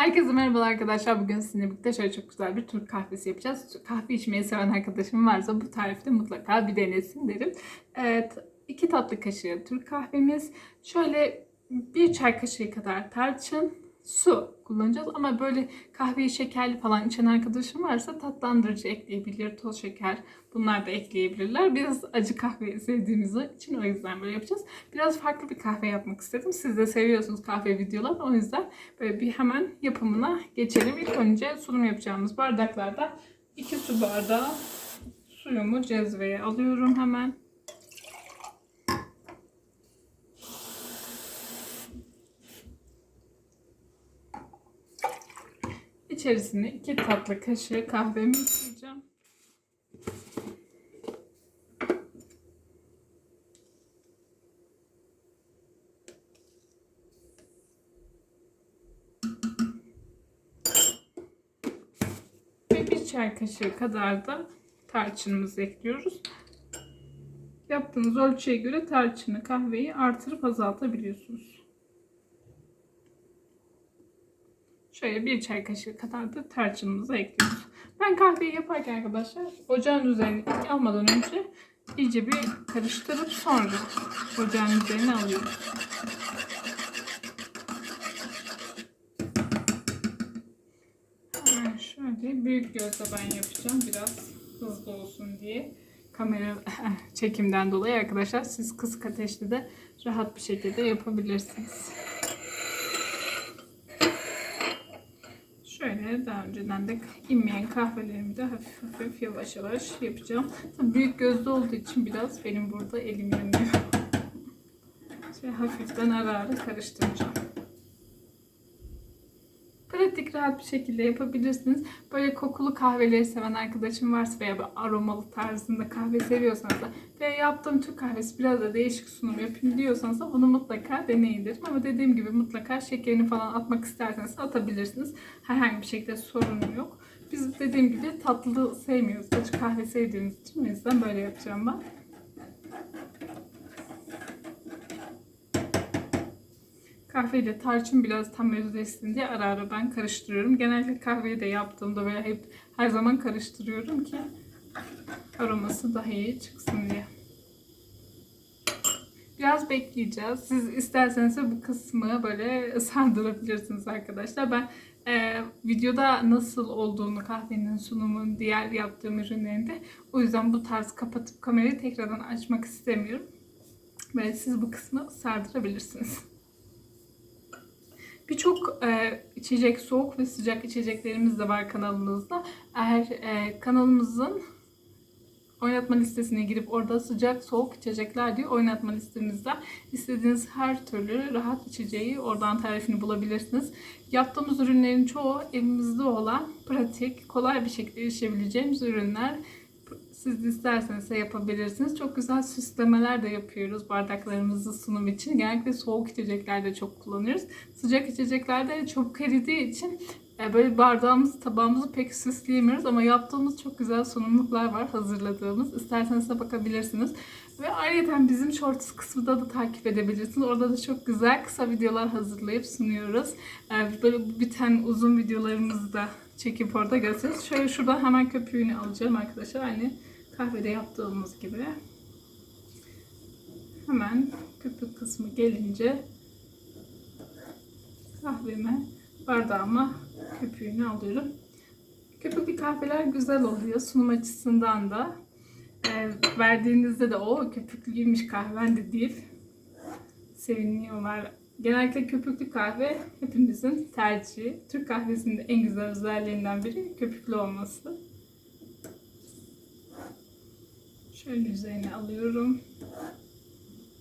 Herkese merhabalar arkadaşlar. Bugün sizinle birlikte şöyle çok güzel bir Türk kahvesi yapacağız. Kahve içmeyi seven arkadaşım varsa bu tarifte mutlaka bir denesin derim. Evet, iki tatlı kaşığı Türk kahvemiz. Şöyle bir çay kaşığı kadar tarçın, su kullanacağız. Ama böyle kahveyi şekerli falan içen arkadaşım varsa tatlandırıcı ekleyebilir, toz şeker bunlar da ekleyebilirler. Biraz acı kahve sevdiğimiz için o yüzden böyle yapacağız. Biraz farklı bir kahve yapmak istedim. Siz de seviyorsunuz kahve videolarını o yüzden böyle bir hemen yapımına geçelim. İlk önce sunum yapacağımız bardaklarda 2 su bardağı suyumu cezveye alıyorum hemen. İçerisine 2 tatlı kaşığı kahvemi koyacağım. Ve bir çay kaşığı kadar da tarçınımızı ekliyoruz. Yaptığınız ölçüye göre tarçını, kahveyi artırıp azaltabiliyorsunuz. Şöyle bir çay kaşığı kadar da tarçınımızı ekliyoruz. Ben kahveyi yaparken arkadaşlar ocağın üzerine almadan önce iyice bir karıştırıp sonra ocağın üzerine alıyorum. Hemen şöyle büyük gözle ben yapacağım biraz hızlı olsun diye. Kamera çekimden dolayı arkadaşlar siz kısık ateşte de rahat bir şekilde yapabilirsiniz. Şöyle daha önceden de inmeyen kahvelerimi de hafif hafif yavaş yavaş yapacağım. Tabii büyük gözlü olduğu için biraz benim burada elim yanıyor. Şöyle hafiften ara ara karıştıracağım. Rahat bir şekilde yapabilirsiniz. Böyle kokulu kahveleri seven arkadaşım varsa veya böyle aromalı tarzında kahve seviyorsanız da veya yaptığım Türk kahvesi biraz da değişik sunum yapayım diyorsanız da bunu mutlaka deneyin derim. Ama dediğim gibi mutlaka şekerini falan atmak isterseniz atabilirsiniz. Herhangi bir şekilde sorun yok. Biz dediğim gibi tatlı sevmiyoruz. Açık kahve sevdiğimiz için o yüzden böyle yapacağım ben. Kahveyle tarçın biraz tam özleşsin diye ara ara ben karıştırıyorum. Genellikle kahveyi de yaptığımda böyle hep her zaman karıştırıyorum ki aroması daha iyi çıksın diye. Biraz bekleyeceğiz. Siz isterseniz bu kısmı böyle sardırabilirsiniz arkadaşlar. Ben e, videoda nasıl olduğunu kahvenin sunumun diğer yaptığım ürünlerinde o yüzden bu tarz kapatıp kamerayı tekrardan açmak istemiyorum. Ve siz bu kısmı sardırabilirsiniz. Birçok e, içecek, soğuk ve sıcak içeceklerimiz de var kanalımızda. Eğer e, kanalımızın oynatma listesine girip orada sıcak, soğuk içecekler diye oynatma listemizde istediğiniz her türlü rahat içeceği oradan tarifini bulabilirsiniz. Yaptığımız ürünlerin çoğu evimizde olan pratik, kolay bir şekilde erişebileceğimiz ürünler. Siz isterseniz de yapabilirsiniz. Çok güzel süslemeler de yapıyoruz bardaklarımızı sunum için. Genellikle soğuk içeceklerde çok kullanıyoruz. Sıcak içeceklerde çabuk eridiği için e, böyle bardağımızı, tabağımızı pek süsleyemiyoruz ama yaptığımız çok güzel sunumluklar var hazırladığımız. İsterseniz de bakabilirsiniz. Ve ayrıca bizim shorts kısmında da takip edebilirsiniz. Orada da çok güzel kısa videolar hazırlayıp sunuyoruz. E, Böyle biten uzun videolarımızı da çekip orada gösteririz. Şöyle şurada hemen köpüğünü alacağım arkadaşlar. Aynı kahvede yaptığımız gibi. Hemen köpük kısmı gelince kahveme bardağıma köpüğünü alıyorum. Köpüklü kahveler güzel oluyor sunum açısından da. E, verdiğinizde de o köpüklüymüş kahven de değil. Seviniyorlar. Genellikle köpüklü kahve hepimizin tercihi. Türk kahvesinin en güzel özelliğinden biri köpüklü olması. Şöyle üzerine alıyorum.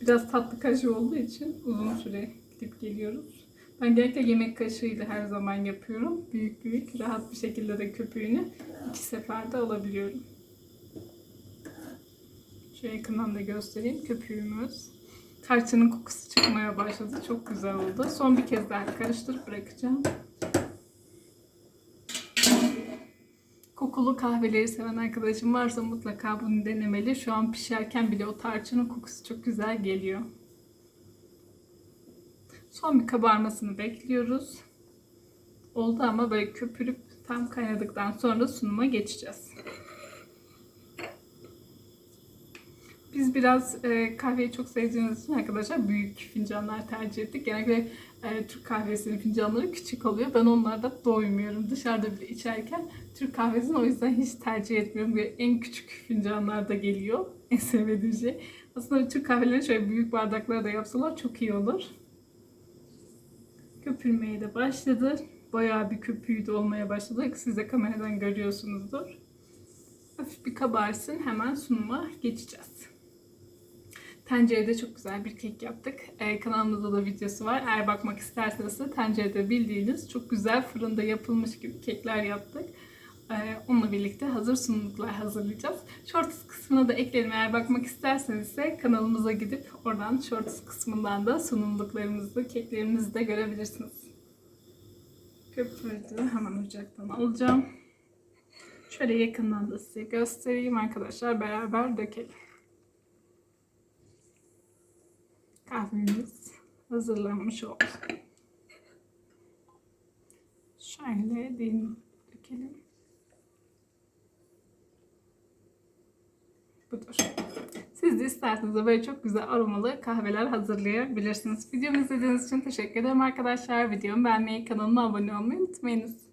Biraz tatlı kaşığı olduğu için uzun süre gidip geliyoruz. Ben genellikle yemek kaşığıyla her zaman yapıyorum. Büyük büyük rahat bir şekilde de köpüğünü iki seferde alabiliyorum. Şöyle yakından da göstereyim köpüğümüz. Tarçının kokusu çıkmaya başladı. Çok güzel oldu. Son bir kez daha karıştırıp bırakacağım. Kokulu kahveleri seven arkadaşım varsa mutlaka bunu denemeli. Şu an pişerken bile o tarçının kokusu çok güzel geliyor. Son bir kabarmasını bekliyoruz. oldu ama böyle köpürüp tam kaynadıktan sonra sunuma geçeceğiz. Biz biraz e, kahveyi çok sevdiğimiz için arkadaşlar büyük fincanlar tercih ettik. Genellikle e, Türk kahvesinin fincanları küçük oluyor. Ben onlarda doymuyorum. Dışarıda bile içerken Türk kahvesini o yüzden hiç tercih etmiyorum. Böyle en küçük fincanlarda geliyor. En sevmediğim şey. Aslında Türk kahvelerini şöyle büyük bardaklara da yapsalar çok iyi olur. Köpürmeye de başladı. Bayağı bir köpüğü de olmaya başladı. Siz de kameradan görüyorsunuzdur. Hafif bir kabarsın. Hemen sunuma geçeceğiz. Tencerede çok güzel bir kek yaptık. Ee, kanalımızda da videosu var. Eğer bakmak isterseniz de tencerede bildiğiniz çok güzel fırında yapılmış gibi kekler yaptık. Ee, onunla birlikte hazır sunumluklar hazırlayacağız. Shorts kısmına da eklerim. Eğer bakmak isterseniz ise kanalımıza gidip oradan shorts kısmından da sunumluklarımızı, keklerimizi de görebilirsiniz. Köpürdü. Hemen ocaktan alacağım. Şöyle yakından da size göstereyim arkadaşlar. Beraber dökelim. Kahvemiz hazırlanmış oldu. Şöyle dilim dökelim. Budur. Siz de isterseniz de böyle çok güzel aromalı kahveler hazırlayabilirsiniz. Videomu izlediğiniz için teşekkür ederim arkadaşlar. Videomu beğenmeyi, kanalıma abone olmayı unutmayınız.